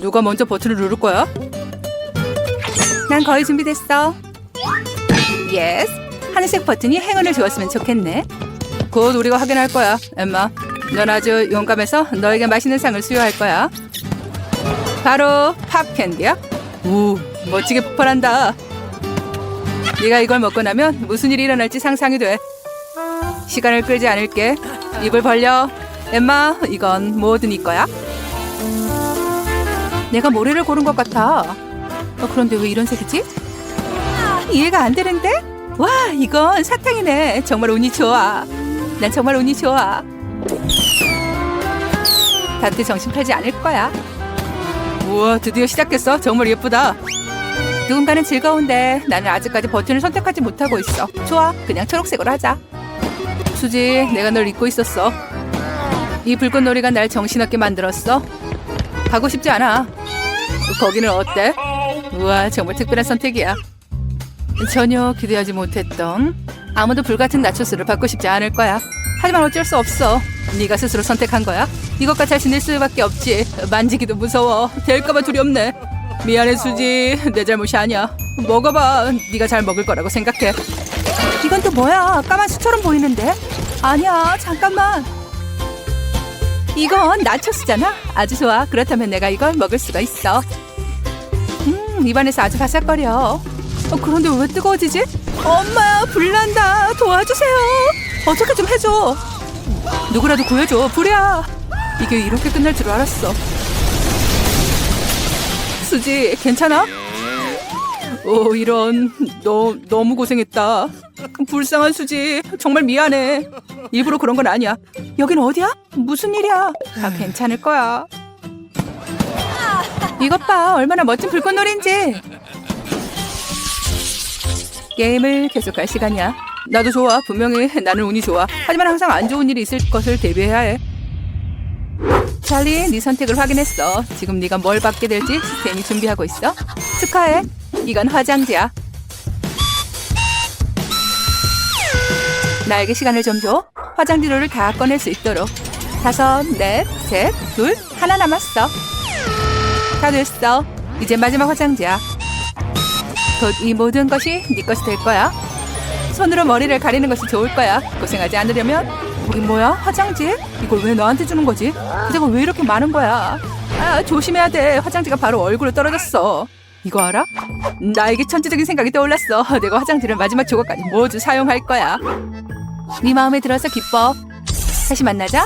누가 먼저 버튼을 누를 거야? 난 거의 준비됐어. 예스. 하늘색 버튼이 행운을 주었으면 좋겠네. 곧 우리가 확인할 거야, 엠마. 넌 아주 용감해서 너에게 맛있는 상을 수여할 거야. 바로 팝캔디야. 우, 멋지게 폭발한다. 네가 이걸 먹고 나면 무슨 일이 일어날지 상상이 돼. 시간을 끌지 않을게. 입을 벌려. 엠마, 이건 뭐든 네 거야. 내가 모래를 고른 것 같아. 어, 그런데 왜 이런 색이지? 이해가 안 되는데? 와, 이건 사탕이네. 정말 운이 좋아. 난 정말 운이 좋아. 다트 정신 팔지 않을 거야. 우와, 드디어 시작했어. 정말 예쁘다. 누군가는 즐거운데 나는 아직까지 버튼을 선택하지 못하고 있어. 좋아, 그냥 초록색으로 하자. 수지, 내가 널 잊고 있었어. 이 붉은 놀이가 날 정신없게 만들었어. 가고 싶지 않아. 거기는 어때? 우와, 정말 특별한 선택이야. 전혀 기대하지 못했던 아무도 불같은 나초스를 받고 싶지 않을 거야. 하지만 어쩔 수 없어. 네가 스스로 선택한 거야. 이것과 잘 지낼 수밖에 없지. 만지기도 무서워. 될까봐 두렵네. 미안해 수지. 내 잘못이 아니야. 먹어봐. 네가 잘 먹을 거라고 생각해. 이건 또 뭐야? 까만 수처럼 보이는데? 아니야. 잠깐만. 이건 나초스잖아. 아주 좋아. 그렇다면 내가 이걸 먹을 수가 있어. 음, 입안에서 아주 바삭거려. 어, 그런데 왜 뜨거워지지? 엄마, 불난다. 도와주세요. 어떻게 좀 해줘. 누구라도 구해줘. 불이야. 이게 이렇게 끝날 줄 알았어. 수지, 괜찮아? 오, 이런. 너, 너무 고생했다. 불쌍한 수지. 정말 미안해. 일부러 그런 건 아니야. 여긴 어디야? 무슨 일이야? 다 괜찮을 거야. 이것 봐. 얼마나 멋진 불꽃놀이인지. 게임을 계속할 시간이야. 나도 좋아. 분명히 나는 운이 좋아. 하지만 항상 안 좋은 일이 있을 것을 대비해야 해. 찰리, 네 선택을 확인했어. 지금 네가 뭘 받게 될지 시스템이 준비하고 있어. 축하해. 이건 화장지야. 나에게 시간을 좀 줘. 화장지로를 다 꺼낼 수 있도록. 다섯, 넷, 셋, 둘, 하나 남았어. 다 됐어. 이제 마지막 화장지야. 곧 이 모든 것이 네 것이 될 거야. 손으로 머리를 가리는 것이 좋을 거야. 고생하지 않으려면. 거기 뭐야? 화장지? 이걸 왜 너한테 주는 거지? 근데가 왜 이렇게 많은 거야? 아, 조심해야 돼. 화장지가 바로 얼굴에 떨어졌어. 이거 알아? 나에게 천재적인 생각이 떠올랐어. 내가 화장지를 마지막 조각까지 모두 사용할 거야. 네 마음에 들어서 기뻐. 다시 만나자.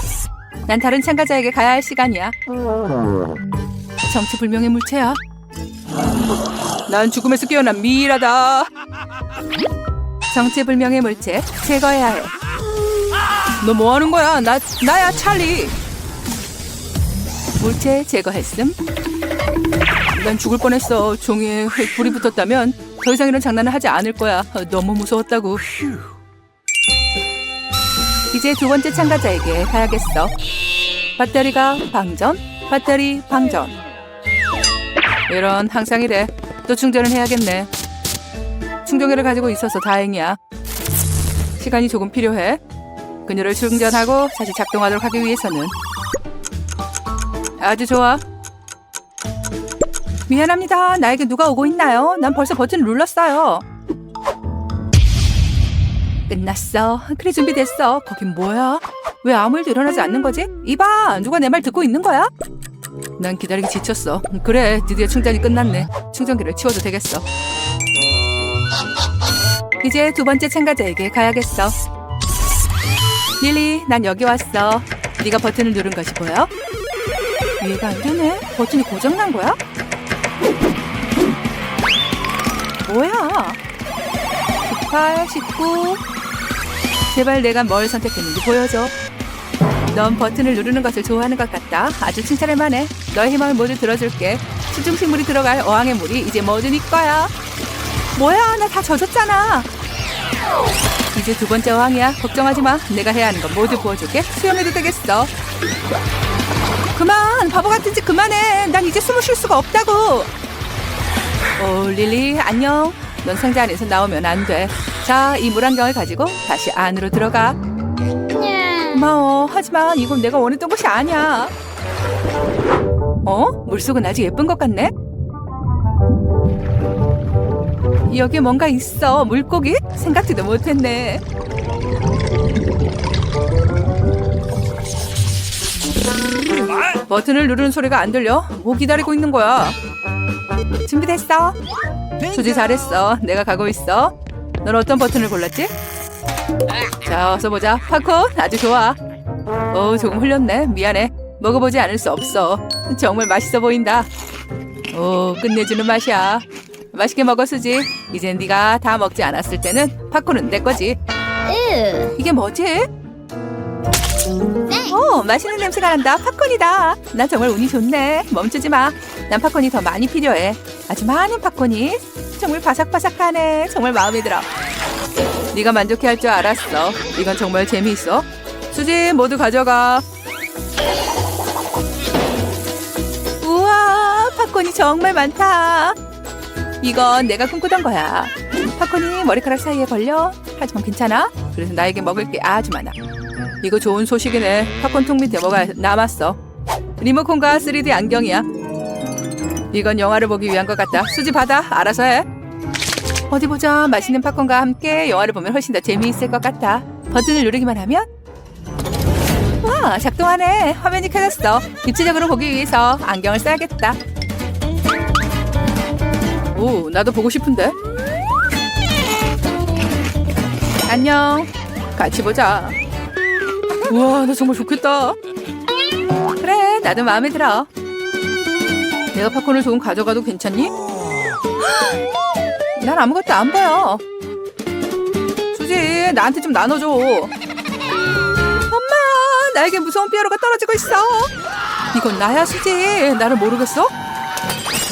난 다른 참가자에게 가야 할 시간이야. 정체불명의 물체야. 난 죽음에서 깨어난 미이라다. 정체불명의 물체 제거해야 해. 너 뭐 하는 거야? 나 나야 찰리. 물체 제거했음. 난 죽을 뻔했어. 종이에 불이 붙었다면 더 이상 이런 장난을 하지 않을 거야. 너무 무서웠다고. 이제 두 번째 참가자에게 가야겠어. 배터리가 방전, 배터리 방전. 이런 항상 이래. 또 충전을 해야겠네. 충전기를 가지고 있어서 다행이야. 시간이 조금 필요해. 그녀를 충전하고 다시 작동하도록 하기 위해서는 아주 좋아. 미안합니다. 나에게 누가 오고 있나요? 난 벌써 버튼을 눌렀어요. 끝났어. 그래 준비됐어. 거긴 뭐야? 왜 아무 일도 일어나지 않는 거지? 이봐, 누가 내 말 듣고 있는 거야? 난 기다리기 지쳤어. 그래, 드디어 충전이 끝났네. 충전기를 치워도 되겠어. 이제 두 번째 참가자에게 가야겠어. 릴리, 난 여기 왔어. 네가 버튼을 누른 것이 보여? 이해가 안 되네. 버튼이 고장난 거야? 뭐야? 18, 19. 제발 내가 뭘 선택했는지 보여줘. 넌 버튼을 누르는 것을 좋아하는 것 같다. 아주 칭찬할 만해. 너의 희망을 모두 들어줄게. 수중식물이 들어갈 어항의 물이 이제 모두 네 거야. 뭐야, 나 다 젖었잖아. 이제 두 번째 어항이야. 걱정하지 마. 내가 해야 하는 건 모두 보여줄게. 수영해도 되겠어. 그만, 바보 같은 짓 그만해. 난 이제 숨을 쉴 수가 없다고. 오, 릴리, 안녕. 넌 상자 안에서 나오면 안 돼. 자, 이 물안경을 가지고 다시 안으로 들어가. 고마워. 하지만 이건 내가 원했던 것이 아니야. 어? 물속은 아주 예쁜 것 같네. 여기 뭔가 있어. 물고기? 생각지도 못했네. 버튼을 누르는 소리가 안 들려. 뭐 기다리고 있는 거야? 준비됐어. 수지 잘했어. 내가 가고 있어. 넌 어떤 버튼을 골랐지? 자, 어서 보자. 팝콘 아주 좋아. 오, 조금 흘렸네. 미안해. 먹어보지 않을 수 없어. 정말 맛있어 보인다. 오, 끝내주는 맛이야. 맛있게 먹어, 수지. 이젠 네가 다 먹지 않았을 때는 팝콘은 내 거지. Ew. 이게 뭐지? 오, 맛있는 냄새가 난다. 팝콘이다. 난 정말 운이 좋네. 멈추지 마. 난 팝콘이 더 많이 필요해. 아주 많은 팝콘이. 정말 바삭바삭하네. 정말 마음에 들어. 네가 만족해할 줄 알았어. 이건 정말 재미있어. 수지, 모두 가져가. 우와, 팝콘이 정말 많다. 이건 내가 꿈꾸던 거야. 팝콘이 머리카락 사이에 걸려. 하지만 괜찮아. 그래서 나에게 먹을 게 아주 많아. 이거 좋은 소식이네. 팝콘 통 밑에 뭐가 남았어. 리모컨과 3D 안경이야. 이건 영화를 보기 위한 것 같다. 수지 받아. 알아서 해. 어디 보자. 맛있는 팝콘과 함께 영화를 보면 훨씬 더 재미있을 것 같아. 버튼을 누르기만 하면 와, 작동하네. 화면이 켜졌어. 입체적으로 보기 위해서 안경을 써야겠다. 오, 나도 보고 싶은데. 안녕. 같이 보자. 우와, 나 정말 좋겠다. 그래, 나도 마음에 들어. 내가 팝콘을 조금 가져가도 괜찮니? 난 아무것도 안 보여. 수지, 나한테 좀 나눠줘. 엄마, 나에게 무서운 삐아로가 떨어지고 있어. 이건 나야, 수지. 나를 모르겠어?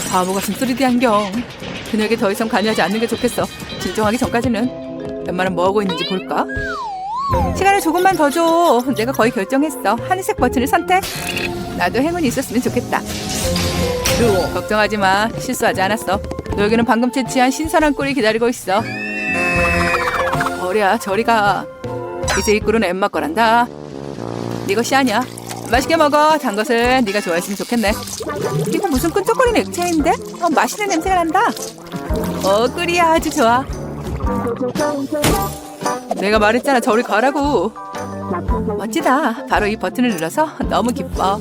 저 바보 같은 3D 안경. 그녀에게 더 이상 관여하지 않는 게 좋겠어. 진정하기 전까지는 웬만하면 뭐 하고 있는지 볼까? 시간을 조금만 더 줘. 내가 거의 결정했어. 하늘색 버튼을 선택. 나도 행운이 있었으면 좋겠다. 걱정하지 마. 실수하지 않았어. 너에게는 방금 채취한 신선한 꿀이 기다리고 있어. 어리야, 저리 가. 이제 이 꿀은 엠마 거란다. 네 것이 아니야. 맛있게 먹어. 단 것을 네가 좋아했으면 좋겠네. 이거 무슨 끈적거리는 액체인데? 어, 맛있는 냄새가 난다. 어, 꿀이야. 아주 좋아. 내가 말했잖아. 저리 가라고. 멋지다. 바로 이 버튼을 눌러서 너무 기뻐.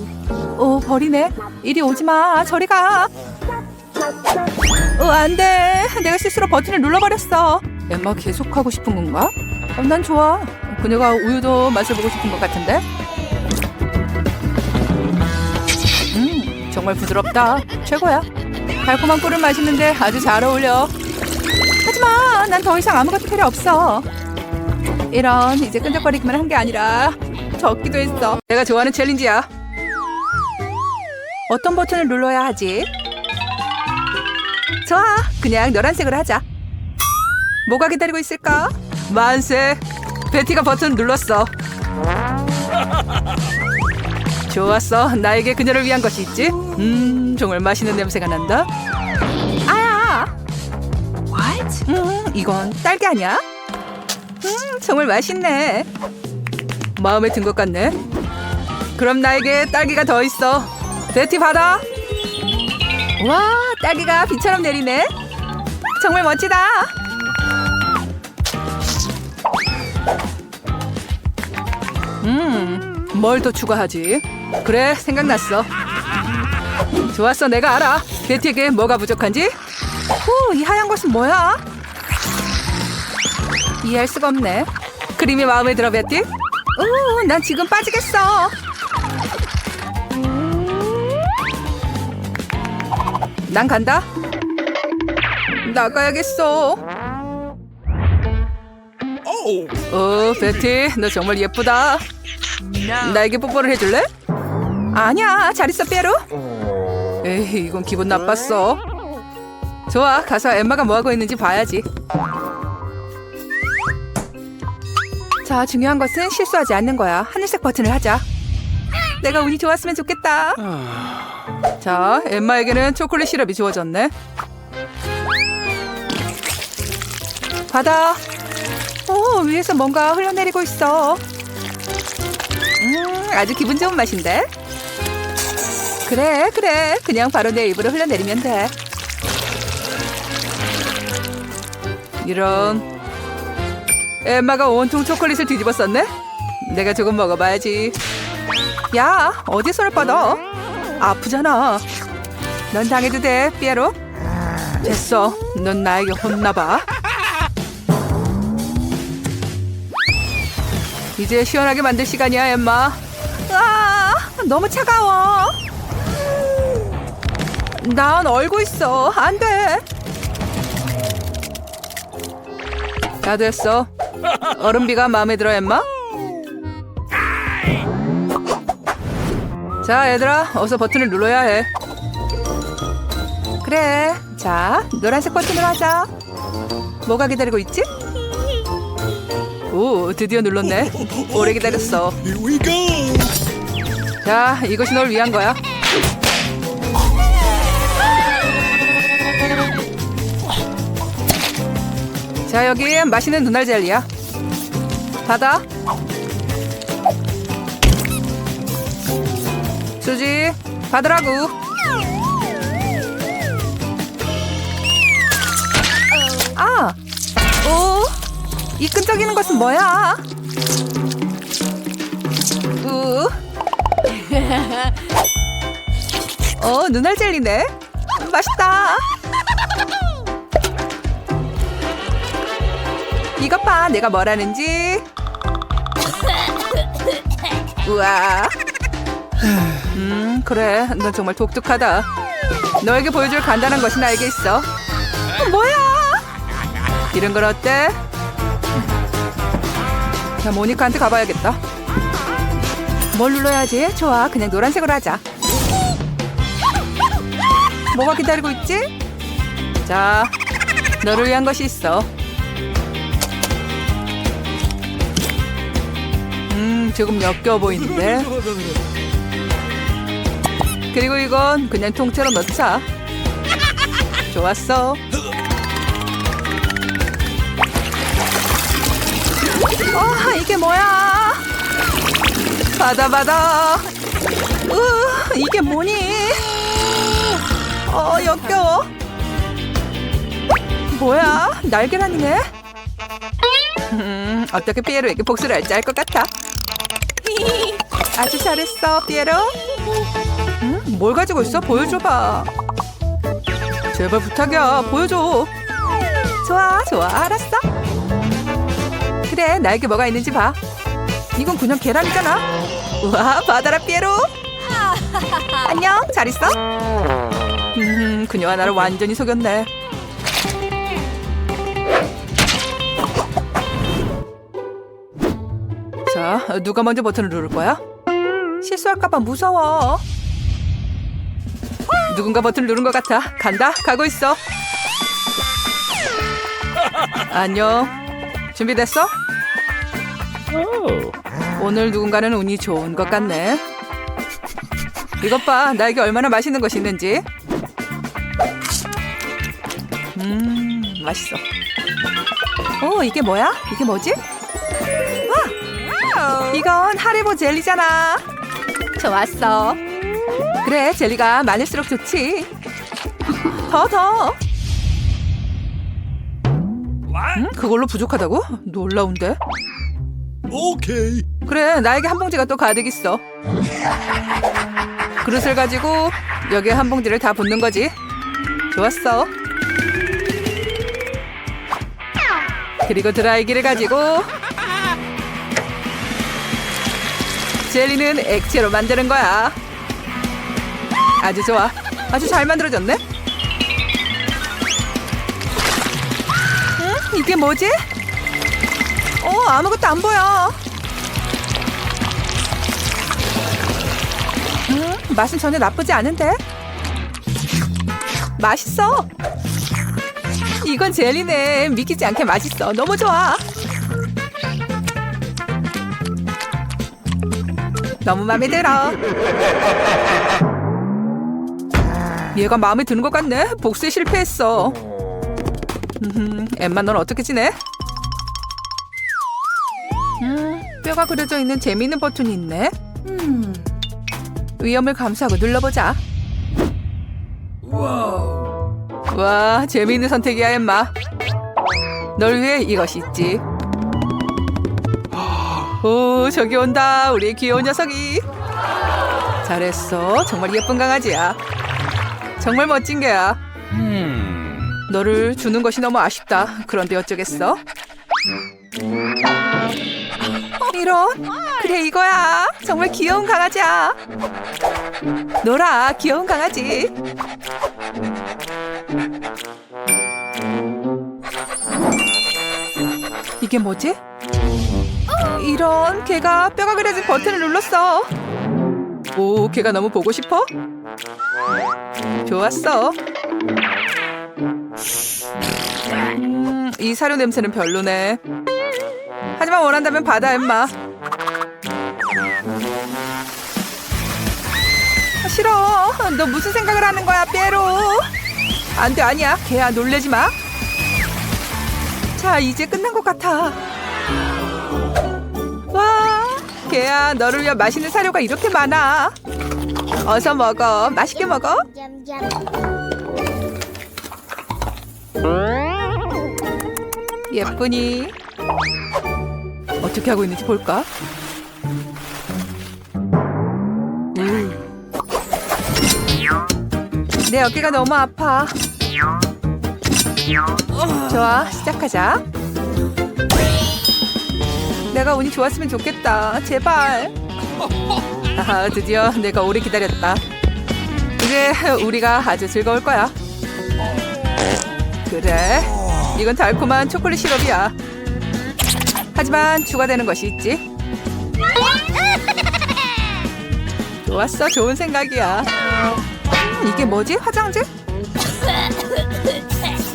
오, 버리네. 이리 오지 마. 저리 가. 어, 안 돼. 내가 실수로 버튼을 눌러버렸어. 엠마 계속 하고 싶은 건가? 어, 난 좋아. 그녀가 우유도 마셔보고 싶은 것 같은데? 정말 부드럽다. 최고야. 달콤한 꿀을 마시는데 아주 잘 어울려. 하지마. 난더 이상 아무것도 필요 없어. 이런, 이제 끈적거리기만 한 게 아니라 적기도 했어. 내가 좋아하는 챌린지야. 어떤 버튼을 눌러야 하지? 좋아, 그냥 노란색으로 하자. 뭐가 기다리고 있을까? 만세. 베티가 버튼 눌렀어. 좋았어. 나에게 그녀를 위한 것이 있지? 음, 정말 맛있는 냄새가 난다. 아야. What? 음, 이건 딸기 아니야? 음, 정말 맛있네. 마음에 든 것 같네. 그럼 나에게 딸기가 더 있어. 베티 받아. 와, 딸기가 비처럼 내리네. 정말 멋지다. 음, 뭘 더 추가하지? 그래, 생각났어. 좋았어, 내가 알아. 베티에게 뭐가 부족한지? 오, 이 하얀 것은 뭐야? 이해할 수가 없네. 그림이 마음에 들어, 베티? 오, 난 지금 빠지겠어. 난 간다. 나가야겠어. 어, 베티, 너 정말 예쁘다. 나에게 뽀뽀를 해줄래? 아니야, 잘 있어, 삐에로. 에이, 이건 기분 나빴어. 좋아, 가서 엠마가 뭐하고 있는지 봐야지. 자, 중요한 것은 실수하지 않는 거야. 하늘색 버튼을 하자. 내가 운이 좋았으면 좋겠다. 자, 엠마에게는 초콜릿 시럽이 주어졌네. 받아. 오, 위에서 뭔가 흘러내리고 있어. 음, 아주 기분 좋은 맛인데? 그래, 그래. 그냥 바로 내 입으로 흘려내리면 돼. 이런. 엠마가 온통 초콜릿을 뒤집어 썼네? 내가 조금 먹어봐야지. 야, 어디 손을 뻗어? 아프잖아. 넌 당해도 돼, 삐에로. 됐어. 넌 나에게 혼나봐. 이제 시원하게 만들 시간이야, 엠마. 아, 너무 차가워. 난 얼고 있어. 안 돼. 다 됐어. 얼음비가 마음에 들어, 엠마? 자, 얘들아, 어서 버튼을 눌러야 해. 그래. 자, 노란색 버튼으로 하자. 뭐가 기다리고 있지? 오, 드디어 눌렀네. 오래 기다렸어. 자, 이것이 널 위한 거야. 자, 여기 맛있는 눈알 젤리야. 받아. 수지, 받으라고. 아, 오, 이 끈적이는 것은 뭐야? 우. 어, 눈알 젤리네. 맛있다. 이것 봐, 내가 뭘 하는지. 우와. 음, 그래. 넌 정말 독특하다. 너에게 보여줄 간단한 것이 나에게 있어. 어, 뭐야? 이런 건 어때? 자, 모니카한테 가봐야겠다. 뭘 눌러야지? 좋아, 그냥 노란색으로 하자. 뭐가 기다리고 있지? 자, 너를 위한 것이 있어. 음, 조금 역겨워 보이는데. 그리고 이건 그냥 통째로 넣자. 좋았어. 어, 이게 뭐야? 받아 받아. 으, 이게 뭐니? 어, 역겨워. 뭐야? 날계란이네? 음, 어떻게 피에로에게 복수를 할지 알 것 같아. 아주 잘했어, 피에로. 음, 뭘 가지고 있어? 보여줘봐. 제발 부탁이야, 보여줘. 좋아, 좋아, 알았어. 그래, 나에게 뭐가 있는지 봐. 이건 그냥 계란이잖아. 우와, 받아라, 피에로. 안녕, 잘 있어? 음, 그녀가 나를 완전히 속였네. 자, 누가 먼저 버튼을 누를 거야? 실수할까봐 무서워. 누군가 버튼을 누른 것 같아. 간다. 가고 있어. 안녕. 준비됐어? 오늘 누군가는 운이 좋은 것 같네. 이것 봐. 나에게 얼마나 맛있는 것이 있는지. 음, 맛있어. 오, 이게 뭐야? 이게 뭐지? 와! 이건 하리보 젤리잖아. 좋았어. 그래, 젤리가 많을수록 좋지. 더, 더. 음? 그걸로 부족하다고? 놀라운데? Okay. 그래, 나에게 한 봉지가 또 가득 있어. 그릇을 가지고 여기에 한 봉지를 다 붓는 거지. 좋았어. 그리고 드라이기를 가지고 젤리는 액체로 만드는 거야. 아주 좋아. 아주 잘 만들어졌네. 응? 이게 뭐지? 어, 아무것도 안 보여. 음, 맛은 전혀 나쁘지 않은데? 맛있어. 이건 젤리네. 믿기지 않게 맛있어. 너무 좋아. 너무 마음에 들어. 얘가 마음에 드는 것 같네. 복수에 실패했어. 음, 엠마 넌 어떻게 지내? 음, 뼈가 그려져 있는 재미있는 버튼이 있네. 위험을 감수하고 눌러보자. 와, 재미있는 선택이야, 엠마. 널 위해 이것이 있지. 오, 저기 온다. 우리 귀여운 녀석이. 잘했어. 정말 예쁜 강아지야. 정말 멋진 개야. 너를 주는 것이 너무 아쉽다. 그런데 어쩌겠어? 이런. 그래, 이거야. 정말 귀여운 강아지야. 노라, 귀여운 강아지. 이게 뭐지? 이런 걔가 뼈가 그려진 버튼을 눌렀어. 오, 걔가 너무 보고 싶어? 좋았어. 음, 이 사료 냄새는 별로네. 하지만 원한다면 받아, 엠마. 아, 싫어. 너 무슨 생각을 하는 거야, 삐에로? 안 돼, 아니야. 걔야, 놀래지 마. 자, 이제 끝난 것 같아. 와, 걔야, 너를 위한 맛있는 사료가 이렇게 많아. 어서 먹어. 맛있게 먹어. 예쁘니? 어떻게 하고 있는지 볼까? 음. 내 어깨가 너무 아파. 좋아, 시작하자. 내가 운이 좋았으면 좋겠다. 제발. 아, 드디어 내가 오래 기다렸다. 이제 우리가 아주 즐거울 거야. 그래. 이건 달콤한 초콜릿 시럽이야. 하지만 추가되는 것이 있지. 좋았어. 좋은 생각이야. 음, 이게 뭐지? 화장제?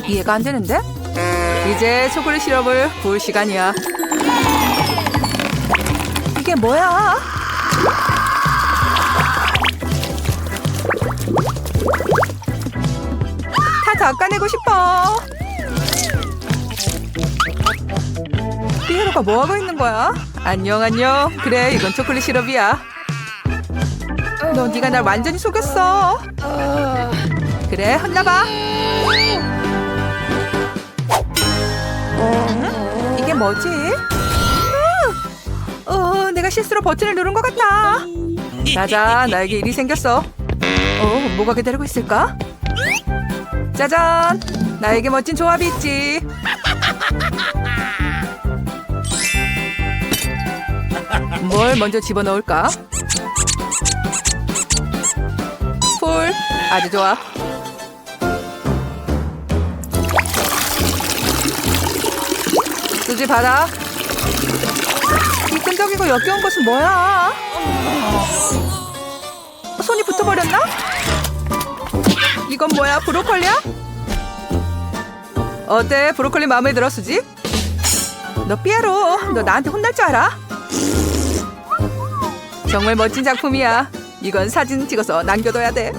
이해가 안 되는데? 이제 초콜릿 시럽을 부을 시간이야. 이게 뭐야? 다 닦아내고 싶어. 피에로가 뭐 하고 있는 거야? 안녕 안녕. 그래 이건 초콜릿 시럽이야. 너 네가 날 완전히 속였어. 그래 혼나봐. 어? 이게 뭐지? 음! 어, 내가 실수로 버튼을 누른 것 같아. 짜잔, 나에게 일이 생겼어. 어, 뭐가 기다리고 있을까? 짜잔, 나에게 멋진 조합이 있지. 뭘 먼저 집어넣을까? 풀, 아주 좋아. 수지 받아. 이 끈적이고 역겨운 것은 뭐야? 손이 붙어버렸나? 이건 뭐야? 브로콜리야? 어때? 브로콜리 마음에 들어, 수지? 너 삐에로, 너 나한테 혼날 줄 알아? 정말 멋진 작품이야. 이건 사진 찍어서 남겨둬야 돼.